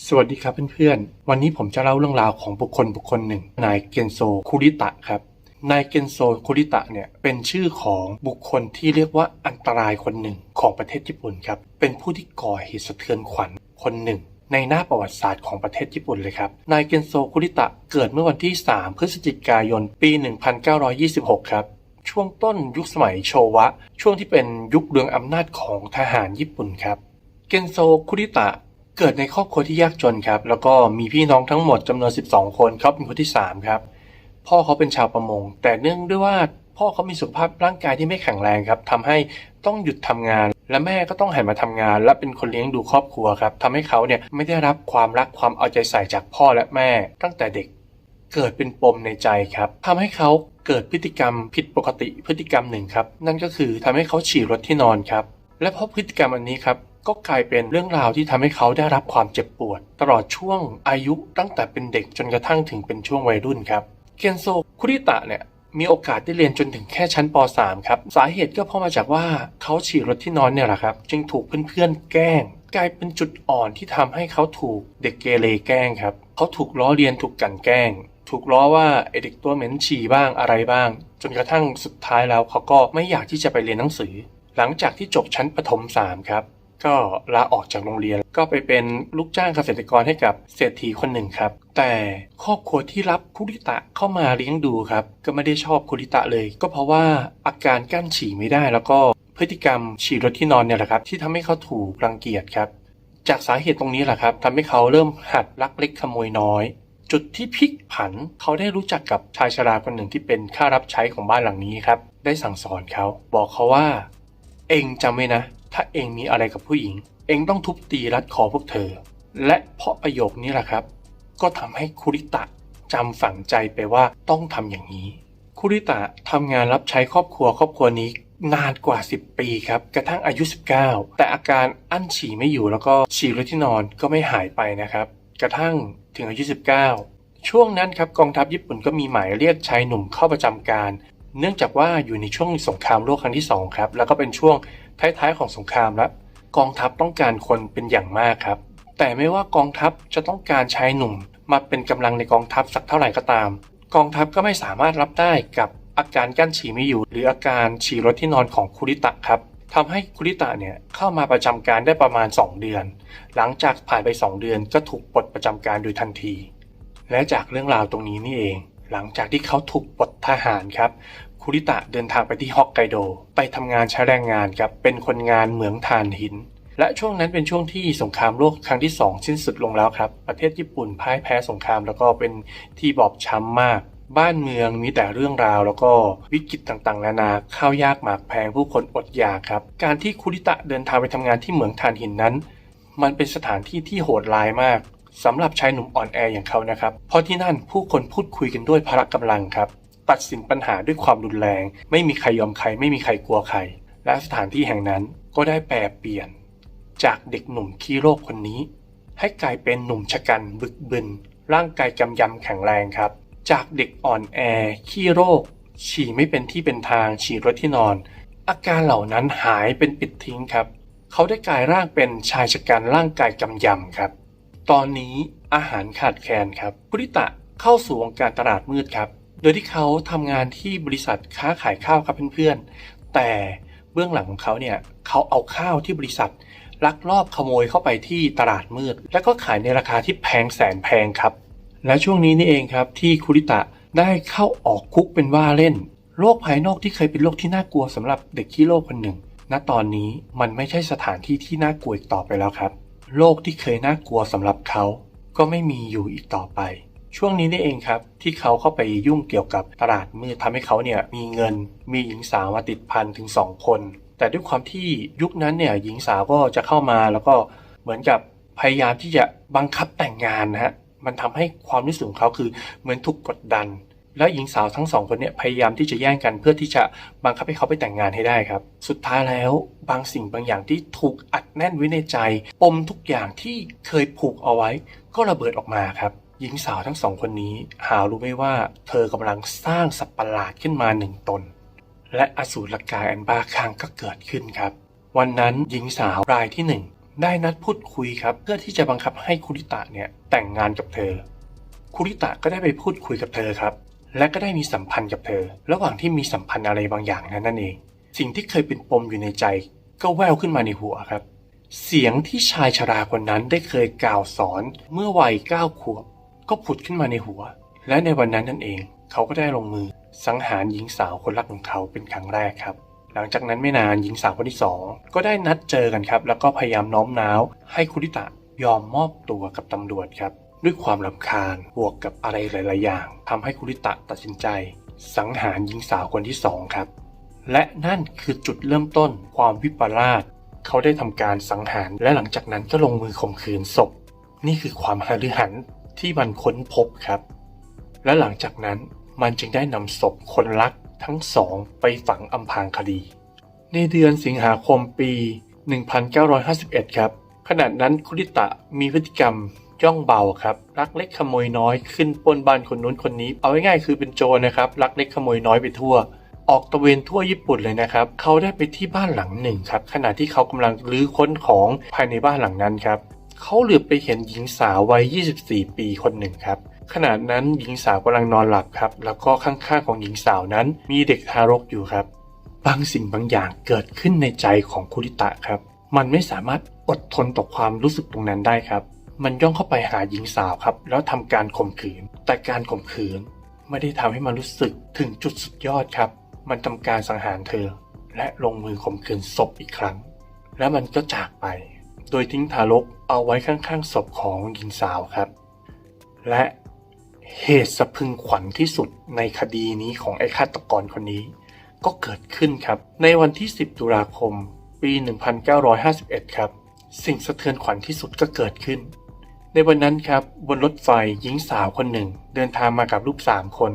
สวัสดีครับเพื่อนๆ วันนี้ผมจะเล่าเรื่องราวของบุคคลบุคคลหนึ่ง นายเกนโซคุริตะครับ นายเกนโซคุริตะเนี่ยเป็นชื่อของบุคคลที่เรียกว่าอันตรายคนหนึ่งของประเทศญี่ปุ่นครับ เป็นผู้ที่ก่อเหตุสะเทือนขวัญคนหนึ่ง ในหน้าประวัติศาสตร์ของประเทศญี่ปุ่นเลยครับ นายเกนโซคุริตะเกิดเมื่อวันที่ 3 พฤศจิกายน ปี 1926 ครับช่วงต้นยุคสมัยโชวะ ช่วงที่เป็นยุคเรืองอำนาจของทหารญี่ปุ่นครับ เกนโซคุริตะ เกิดในครอบครัวที่ยากจนครับ แล้วก็มีพี่น้องทั้งหมดจำนวน 12 คนเขาเป็นคนที่ 3 ครับ พ่อเขาเป็นชาวประมง แต่เนื่องด้วยว่าพ่อเขามีสุขภาพร่างกายที่ไม่แข็งแรงครับทำให้ต้องหยุดทำงาน และแม่ก็ต้องหันมาทำงาน และเป็นคนเลี้ยงดูครอบครัวครับทำให้เขาเนี่ยไม่ได้รับความรักความเอาใจใส่จากพ่อและแม่ ตั้งแต่เด็กเกิดเป็นปมในใจครับทำให้เขาเกิดพฤติกรรมผิดปกติพฤติกรรมหนึ่งครับ นั่นก็คือทำให้เขาฉี่รถที่นอนครับ และเพราะพฤติกรรมอันนี้ครับ ก็กลายเป็นเรื่องราวที่ทำให้เขาได้รับความเจ็บปวด ตลอดช่วงอายุตั้งแต่เป็นเด็กจนกระทั่งถึงเป็นช่วงวัยรุ่นครับเคนโซคุริตะเนี่ยมีโอกาสได้เรียนจนถึงแค่ชั้นป .3 ครับ สาเหตุก็เพราะมาจากว่าเขาฉี่รถที่นอนเนี่ยแหละครับ จึงถูกเพื่อนๆ แกล้ง กลายเป็นจุดอ่อนที่ทำให้เขาถูกเด็กเกเรแกล้งครับ เขาถูกล้อเลียนถูกกลันแกล้ง ถูกล้อว่าไอเด็กตัวเหม็นฉี่บ้างอะไรบ้าง จนกระทั่งสุดท้ายแล้วเขาก็ไม่อยากที่จะไปเรียนหนังสือ หลังจากที่จบชั้นประถม3ครับ ก็ลาออกจากโรงเรียน ก็ไปเป็นลูกจ้างเกษตรกรให้กับเศรษฐีคนหนึ่งครับ แต่ครอบครัวที่รับคุริตะเข้ามาเลี้ยงดูครับ ก็ไม่ได้ชอบคุริตะเลย ก็เพราะว่าอาการกั้นฉี่ไม่ได้แล้วก็พฤติกรรมฉี่รถที่นอนเนี่ยแหละครับ ที่ทำให้เขาถูกรังเกียจครับ จากสาเหตุตรงนี้แหละครับทำให้เขาเริ่มหัดลักเล็กขโมยน้อยจุดที่พลิกผันเขาได้รู้จักกับชายชราคนหนึ่งที่เป็นข้ารับใช้ของบ้านหลังนี้ครับ ได้สั่งสอนเขา บอกเขาว่า เองจำไว้นะ ถ้าเองมีอะไรกับผู้หญิง เองต้องทุบตีรัดคอพวกเธอ และเพราะประโยคนี้แหละครับ ก็ทำให้คุริตะจำฝังใจไปว่าต้องทำอย่างนี้ คุริตะทำงานรับใช้ครอบครัวครอบครัวนี้นานกว่า 10 ปีครับ กระทั่งอายุ 19 แต่อาการอั้นฉี่ไม่อยู่แล้วก็ฉี่รถที่นอนก็ไม่หายไปนะครับ กระทั่งถึงอายุ 19 ช่วงนั้นครับกองทัพญี่ปุ่นก็มีหมายเรียกชายหนุ่มเข้าประจำการ เนื่องจากว่าอยู่ในช่วงสงครามโลกครั้งที่สองครับแล้วก็เป็นช่วงท้ายๆของสงครามแล้วกองทัพต้องการคนเป็นอย่างมากครับ แต่ไม่ว่ากองทัพจะต้องการชายหนุ่ม มาเป็นกำลังในกองทัพสักเท่าไหร่ก็ตาม กองทัพก็ไม่สามารถรับได้กับอาการกั้นฉี่ไม่อยู่ หรืออาการฉี่รถที่นอนของคุริตะครับทำให้คุริตะเนี่ยเข้ามาประจำการได้ประมาณ 2 เดือน หลังจากผ่านไป 2 เดือนก็ถูกปลดประจำการโดยทันที และจากเรื่องราวตรงนี้นี่เอง หลังจากที่เขาถูกปลดทหารครับคุริตะเดินทางไปที่ฮอกไกโด ไปทำงานใช้แรงงานครับเป็นคนงานเหมืองถ่านหิน และช่วงนั้นเป็นช่วงที่สงครามโลกครั้งที่2สิ้นสุดลงแล้วครับ ประเทศญี่ปุ่นพ่ายแพ้สงครามแล้วก็เป็นที่บอบช้ำมาก บ้านเมืองมีแต่เรื่องราว แล้วก็วิกฤตต่างๆ นานาข้าวยากหมากแพงผู้คนอดอยากครับ การที่คุริตะเดินทางไปทำงานที่เหมืองถ่านหินนั้น มันเป็นสถานที่ที่โหดร้ายมาก สำหรับชายหนุ่มอ่อนแออย่างเขานะครับ เพราะที่นั่นผู้คนพูดคุยกันด้วยพละกำลังครับ ตัดสินปัญหาด้วยความรุนแรง ไม่มีใครยอมใครไม่มีใครกลัวใคร และสถานที่แห่งนั้นก็ได้แปรเปลี่ยน จากเด็กหนุ่มขี้โรคคนนี้ ให้กลายเป็นหนุ่มชะกันบึกบึน ร่างกายกำยำแข็งแรงครับ จากเด็กอ่อนแอ ขี้โรค ฉี่ไม่เป็นที่เป็นทางฉี่รถที่นอน อาการเหล่านั้นหายเป็นปิดทิ้งครับ เขาได้กลายร่างเป็นชายชะกันร่างกายกำยำครับ ตอนนี้อาหารขาดแคลนครับพุริตะเข้าสู่วงการตลาดมืดครับ โดยที่เขาทำงานที่บริษัทค้าขายข้าวครับเพื่อนๆ แต่เบื้องหลังของเขาเนี่ยเขาเอาข้าวที่บริษัทลักลอบขโมยเข้าไปที่ตลาดมืด แล้วก็ขายในราคาที่แพงแสนแพงครับ และช่วงนี้นี่เองครับที่คุริตะได้เข้าออกคุกเป็นว่าเล่น โลกภายนอกที่เคยเป็นโลกที่น่ากลัวสำหรับเด็กขี้โลกคนหนึ่งณตอนนี้มันไม่ใช่สถานที่ที่น่ากลัวอีกต่อไปแล้วครับ โลกที่เคยน่ากลัวสำหรับเขาก็ไม่มีอยู่อีกต่อไป ช่วงนี้นี่เองครับ ที่เขาเข้าไปยุ่งเกี่ยวกับตลาดมืดทำให้เขาเนี่ยมีเงิน มีหญิงสาวมาติดพันถึง 2 คน แต่ด้วยความที่ยุคนั้นเนี่ยหญิงสาวก็จะเข้ามาแล้วก็เหมือนกับพยายามที่จะบังคับแต่งงานนะฮะมันทำให้ความรู้สึกของเขาคือเหมือนถูกกดดัน และหญิงสาวทั้งสองคนเนี่ยพยายามที่จะแย่งกันเพื่อที่จะบังคับให้เขาไปแต่งงานให้ได้ครับ สุดท้ายแล้วบางสิ่งบางอย่างที่ถูกอัดแน่นไว้ในใจ ปมทุกอย่างที่เคยผูกเอาไว้ ก็ระเบิดออกมาครับ หญิงสาวทั้งสองคนนี้ หารู้ไหมว่าเธอกำลังสร้างสัตว์ประหลาดขึ้นมาหนึ่งตน และอสูรกายอันบ้าคลั่งก็เกิดขึ้นครับ วันนั้นหญิงสาวรายที่หนึ่งได้นัดพูดคุยครับเพื่อที่จะบังคับให้คุริตะเนี่ยแต่งงานกับเธอคุริตะก็ได้ไปพูดคุยกับเธอครับ และก็ได้มีสัมพันธ์กับเธอ ระหว่างที่มีสัมพันธ์อะไรบางอย่างนั้นนั่นเอง สิ่งที่เคยเป็นปมอยู่ในใจ ก็แววขึ้นมาในหัวครับ เสียงที่ชายชราคนนั้นได้เคยกล่าวสอนเมื่อวัยเก้าขวบ ก็ผุดขึ้นมาในหัว และในวันนั้นนั่นเอง เขาก็ได้ลงมือสังหารหญิงสาวคนรักของเขาเป็นครั้งแรกครับ หลังจากนั้นไม่นานหญิงสาวคนที่สองก็ได้นัดเจอกันครับ แล้วก็พยายามน้อมน้าวให้คุริตะยอมมอบตัวกับตำรวจครับ ด้วยความรำคาญบวกกับอะไรหลาย ๆ อย่างทำให้คุริตะตัดสินใจ สังหารหญิงสาวคนที่สองครับ และนั่นคือจุดเริ่มต้นความวิปลาสเขาได้ทำการสังหารและหลังจากนั้นก็ลงมือข่มขืนศพ นี่คือความหฤหันที่มันค้นพบครับ และหลังจากนั้นมันจึงได้นำศพคนรักทั้งสองไปฝังอำพรางคดี ในเดือนสิงหาคมปี 1951 ครับขณะนั้นคุริตะมีพฤติกรรม ย่องเบาครับรักเล็กขโมยน้อยขึ้นปนบ้านคนนู้นคนนี้ เอาง่ายๆคือเป็นโจรนะครับรักเล็กขโมยน้อยไปทั่ว ออกตะเวนทั่วญี่ปุ่นเลยนะครับเขาได้ไปที่บ้านหลังหนึ่งครับขณะที่เขากำลังรื้อค้นของภายในบ้านหลังนั้นครับเขาเหลือบไปเห็นหญิงสาววัย 24 ปีคนหนึ่งครับขณะนั้นหญิงสาวกำลังนอนหลับครับ แล้วก็ข้างๆของหญิงสาวนั้น มีเด็กทารกอยู่ครับ บางสิ่งบางอย่างเกิดขึ้นในใจของคุริตะครับ มันไม่สามารถอดทนต่อความรู้สึกตรงนั้นได้ครับ มันย่องเข้าไปหาหญิงสาวครับ แล้วทำการข่มขืน แต่การข่มขืนไม่ได้ทำให้มันรู้สึกถึงจุดสุดยอดครับ มันทำการสังหารเธอ และลงมือข่มขืนศพอีกครั้ง แล้วมันก็จากไป โดยทิ้งทารกเอาไว้ข้างๆศพของหญิงสาวครับ และเหตุสะพึงขวัญที่สุดในคดีนี้ของไอ้ฆาตกรคนนี้ ก็เกิดขึ้นครับ ในวันที่ 10 ตุลาคม ปี 1951 ครับ สิ่งสะเทือนขวัญที่สุดก็เกิดขึ้น ในวันนั้นครับบนรถไฟหญิงสาวคนหนึ่ง เดินทางมากับลูกสามคน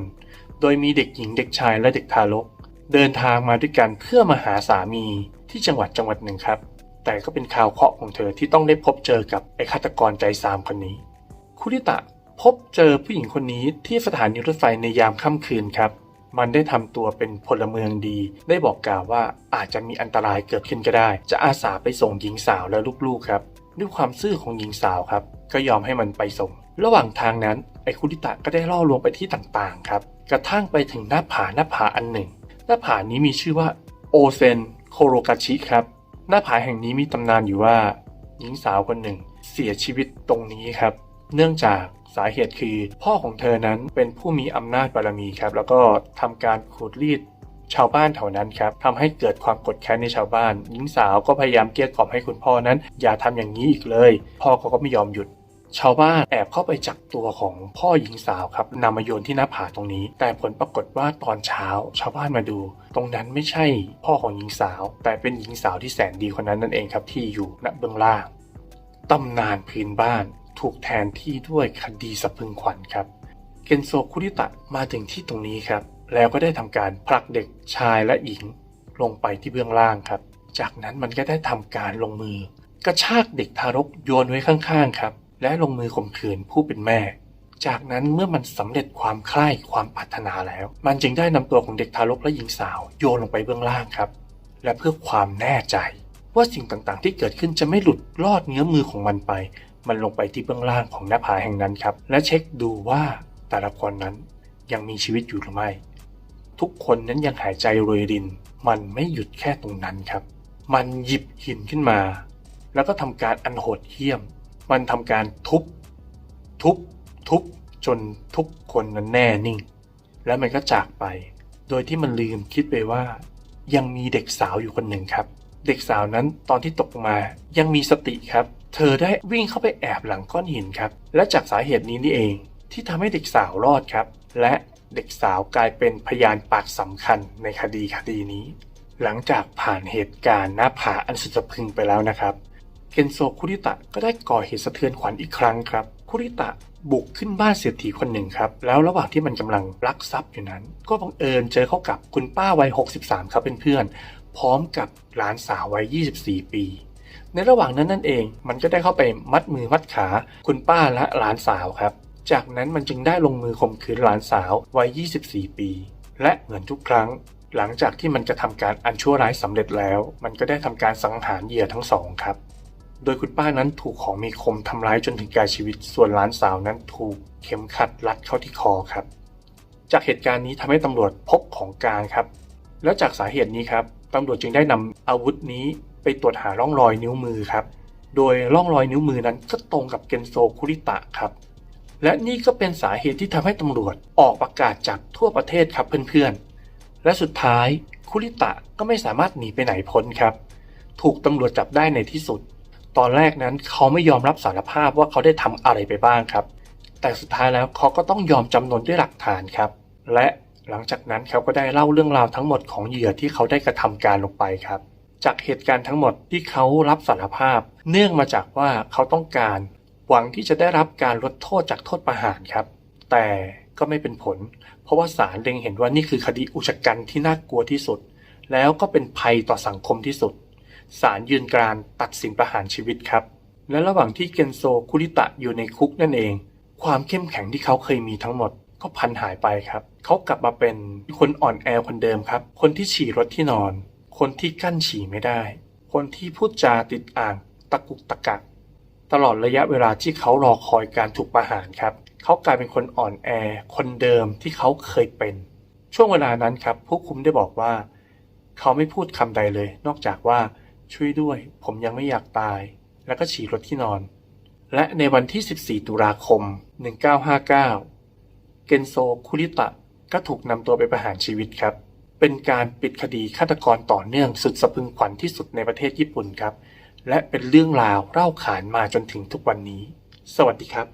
โดยมีเด็กหญิงเด็กชายและเด็กทารก เดินทางมาด้วยกันเพื่อมาหาสามีที่จังหวัดจังหวัดหนึ่งครับ แต่ก็เป็นข่าวเคราะห์ของเธอที่ต้องได้พบเจอกับไอ้ฆาตกรใจสามคนนี้ คุริตะพบเจอผู้หญิงคนนี้ที่สถานีรถไฟในยามค่ำคืนครับ มันได้ทำตัวเป็นพลเมืองดี ได้บอกกล่าวว่าอาจจะมีอันตรายเกิดขึ้นก็ได้ จะอาสาไปส่งหญิงสาวและลูกๆครับ ด้วยความซื่อของหญิงสาวครับ ก็ยอมให้มันไปส่ง ระหว่างทางนั้นไอ้คุริตะก็ได้ล่อลวงไปที่ต่างๆครับ กระทั่งไปถึงหน้าผาหน้าผาอันหนึ่ง หน้าผานี้มีชื่อว่าโอเซนโคโรกาชิครับ หน้าผาแห่งนี้มีตำนานอยู่ว่า หญิงสาวคนหนึ่ง เสียชีวิตตรงนี้ครับ เนื่องจากสาเหตุคือ พ่อของเธอนั้นเป็นผู้มีอำนาจบารมีครับ แล้วก็ทำการขูดรีด ชาวบ้านแถวนั้นครับทำให้เกิดความกดแค้นในชาวบ้าน หญิงสาวก็พยายามเกลี้ยกล่อมให้คุณพ่อนั้น อย่าทำอย่างนี้อีกเลย พ่อเขาก็ไม่ยอมหยุด ชาวบ้านแอบเข้าไปจับตัวของพ่อหญิงสาวครับนำมาโยนที่หน้าผาตรงนี้ แต่ผลปรากฏว่าตอนเช้า ชาวบ้านมาดู ตรงนั้นไม่ใช่พ่อของหญิงสาว แต่เป็นหญิงสาวที่แสนดีคนนั้นนั่นเองครับที่อยู่ณเบื้องล่างตำนานพื้นบ้านถูกแทนที่ด้วยคดีสะพึงขวัญครับ เกนโซคุริตะมาถึงที่ตรงนี้ครับ แล้วก็ได้ทำการผลักเด็กชายและหญิงลงไปที่เบื้องล่างครับ จากนั้นมันก็ได้ทำการลงมือกระชากเด็กทารกโยนไว้ข้างๆครับ และลงมือข่มขืนผู้เป็นแม่ จากนั้นเมื่อมันสำเร็จความใคร่ความปรารถนาแล้ว มันจึงได้นำตัวของเด็กทารกและหญิงสาวโยนลงไปเบื้องล่างครับ และเพื่อความแน่ใจ ว่าสิ่งต่างๆ ที่เกิดขึ้นจะไม่หลุดลอดเนื้อมือของมันไป มันลงไปที่เบื้องล่างของหน้าผาแห่งนั้นครับ และเช็คดูว่าแต่ละคนนั้นยังมีชีวิตอยู่หรือไม่ ทุกคนนั้นยังหายใจรวยริน มันไม่หยุดแค่ตรงนั้นครับ มันหยิบหินขึ้นมา แล้วก็ทำการอันโหดเหี้ยม มันทำการทุบ ทุบ ทุบ จนทุกคนนั้นแน่นิ่ง แล้วมันก็จากไป โดยที่มันลืมคิดไปว่า ยังมีเด็กสาวอยู่คนหนึ่งครับ เด็กสาวนั้นตอนที่ตกมายังมีสติครับ เธอได้วิ่งเข้าไปแอบหลังก้อนหินครับ และจากสาเหตุนี้นี่เอง ที่ทำให้เด็กสาวรอดครับ และ เด็กสาวกลายเป็นพยานปากสำคัญในคดีคดีนี้ หลังจากผ่านเหตุการณ์หน้าผาอันสุดสะพึงไปแล้วนะครับ เคนโซคุริตะก็ได้ก่อเหตุสะเทือนขวัญอีกครั้งครับ คุริตะบุกขึ้นบ้านเศรษฐีคนหนึ่งครับ แล้วระหว่างที่มันกำลังลักทรัพย์อยู่นั้น ก็บังเอิญเจอเข้ากับคุณป้าวัย 63 ครับเป็นเพื่อน พร้อมกับหลานสาววัย 24 ปี ในระหว่างนั้นนั่นเอง มันก็ได้เข้าไปมัดมือมัดขาคุณป้าและหลานสาวครับ จากนั้นมันจึงได้ลงมือข่มขืนหลานสาววัย 24 ปี และเหมือนทุกครั้ง หลังจากที่มันจะทำการอันชั่วร้ายสำเร็จแล้ว มันก็ได้ทำการสังหารเหยื่อทั้งสองครับ โดยคุณป้านั้นถูกของมีคมทำร้ายจนถึงแก่ชีวิต ส่วนหลานสาวนั้นถูกเข็มขัดรัดเข้าที่คอครับ จากเหตุการณ์นี้ทำให้ตำรวจพบของกลารครับ แล้วจากสาเหตุนี้ครับตำรวจจึงได้นำอาวุธนี้ไปตรวจหาร่องรอยนิ้วมือครับ โดยร่องรอยนิ้วมือนั้นก็ตรงกับเกนโซคุริตะครับ และนี่ก็เป็นสาเหตุที่ทำให้ตำรวจออกประกาศจับทั่วประเทศครับเพื่อนๆ และสุดท้ายคุริตะก็ไม่สามารถหนีไปไหนพ้นครับ ถูกตำรวจจับได้ในที่สุด ตอนแรกนั้นเขาไม่ยอมรับสารภาพว่าเขาได้ทำอะไรไปบ้างครับ แต่สุดท้ายแล้วเขาก็ต้องยอมจำนนด้วยหลักฐานครับ และหลังจากนั้นเขาก็ได้เล่าเรื่องราวทั้งหมดของเหยื่อที่เขาได้กระทำการลงไปครับ จากเหตุการณ์ทั้งหมดที่เขารับสารภาพ เนื่องมาจากว่าเขาต้องการ หวังที่จะได้รับการลดโทษจากโทษประหารครับ แต่ก็ไม่เป็นผล เพราะว่าศาลเล็งเห็นว่านี่คือคดีอุชกันที่น่ากลัวที่สุด แล้วก็เป็นภัยต่อสังคมที่สุดศาลยืนกรานตัดสินประหารชีวิตครับ และระหว่างที่เกนโซคุริตะอยู่ในคุกนั่นเอง ความเข้มแข็งที่เขาเคยมีทั้งหมดก็พันหายไปครับ เขากลับมาเป็นคนอ่อนแอคนเดิมครับ คนที่ฉี่รถที่นอน คนที่กั้นฉี่ไม่ได้ คนที่พูดจาติดอ่างตะกุกตะกัก ตลอดระยะเวลาที่เขารอคอยการถูกประหารครับ เขากลายเป็นคนอ่อนแอ คนเดิมที่เขาเคยเป็น ช่วงเวลานั้นครับ ผู้คุมได้บอกว่า เขาไม่พูดคำใดเลย นอกจากว่าช่วยด้วย ผมยังไม่อยากตาย แล้วก็ฉี่รถที่นอน และในวันที่ 14 ตุลาคม 1959 เกนโซคุริตะก็ถูกนำตัวไปประหารชีวิตครับ เป็นการปิดคดีฆาตกรต่อเนื่องสุดสะพึงขวัญที่สุดในประเทศญี่ปุ่นครับ และเป็นเรื่องราวเล่าขานมาจนถึงทุกวันนี้ สวัสดีครับ